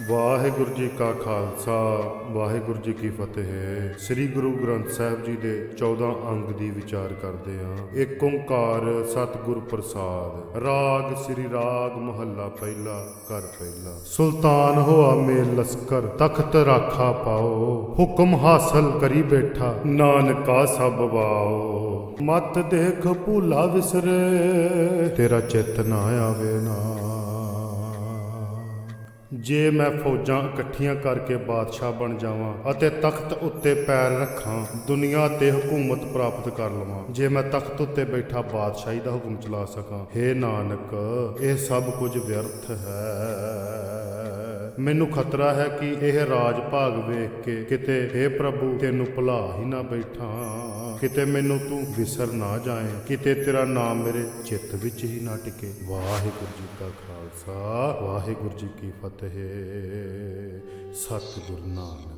ਵਾਹਿਗੁਰੂ ਜੀ ਕਾ ਖਾਲਸਾ, ਵਾਹਿਗੁਰੂ ਜੀ ਕੀ ਫਤਿਹ। ਸ੍ਰੀ ਗੁਰੂ ਗ੍ਰੰਥ ਸਾਹਿਬ ਜੀ ਦੇ 14 ਅੰਗ ਦੀ ਵਿਚਾਰ ਕਰਦੇ ਹਾਂ। ਏਕ ਓੰਕਾਰ ਸਤਿਗੁਰ ਪ੍ਰਸਾਦ। ਰਾਗ ਸ੍ਰੀ ਰਾਗ ਮਹੱਲਾ ਪਹਿਲਾ ਕਰ ਪਹਿਲਾ। ਸੁਲਤਾਨ ਹੋਆ ਮੇਲ ਲਸਕਰ, ਤਖਤ ਰਾਖਾ ਪਾਓ। ਹੁਕਮ ਹਾਸਲ ਕਰੀ ਬੈਠਾ, ਨਾਨਕਾ ਸਭ ਵਾਓ। ਮਤ ਦੇਖ ਭੂਲਾ ਵਿਸਰੇ, ਤੇਰਾ ਚਿੱਤ ਨਾ ਆਵੇ ਨਾ। ਜੇ ਮੈਂ ਫੌਜਾਂ ਇਕੱਠੀਆਂ ਕਰਕੇ ਬਾਦਸ਼ਾਹ ਬਣ ਜਾਵਾਂ ਅਤੇ ਤਖਤ ਉੱਤੇ ਪੈਰ ਰੱਖਾਂ, ਦੁਨੀਆ ਤੇ ਹਕੂਮਤ ਪ੍ਰਾਪਤ ਕਰ ਲਵਾਂ। ਜੇ ਮੈਂ ਤਖਤ ਉੱਤੇ ਬੈਠਾ ਬਾਦਸ਼ਾਹੀ ਦਾ ਹੁਕਮ ਚਲਾ ਸਕਾਂ हे ਨਾਨਕ, ਇਹ ਸਭ ਕੁਝ ਵਿਅਰਥ ਹੈ। ਮੈਨੂੰ ਖਤਰਾ ਹੈ ਕਿ ਇਹ ਰਾਜ ਭਾਗ ਵੇਖ ਕੇ ਕਿਤੇ हे ਪ੍ਰਭੂ, ਤੈਨੂੰ ਭੁਲਾ ਹੀ ਨਾ ਬੈਠਾਂ। ਕਿਤੇ ਮੈਨੂੰ ਤੂੰ ਵਿਸਰ ਨਾ ਜਾਏ, ਕਿਤੇ ਤੇਰਾ ਨਾਮ ਮੇਰੇ ਚਿੱਤ ਵਿੱਚ ਹੀ ਨਾ ਟਿਕੇ। ਵਾਹਿਗੁਰੂ ਜੀ ਕਾ ਖਾਲਸਾ, ਵਾਹਿਗੁਰੂ ਜੀ ਕੀ ਫਤਿਹ। ਸਤਿਗੁਰ ਨਾਨਕ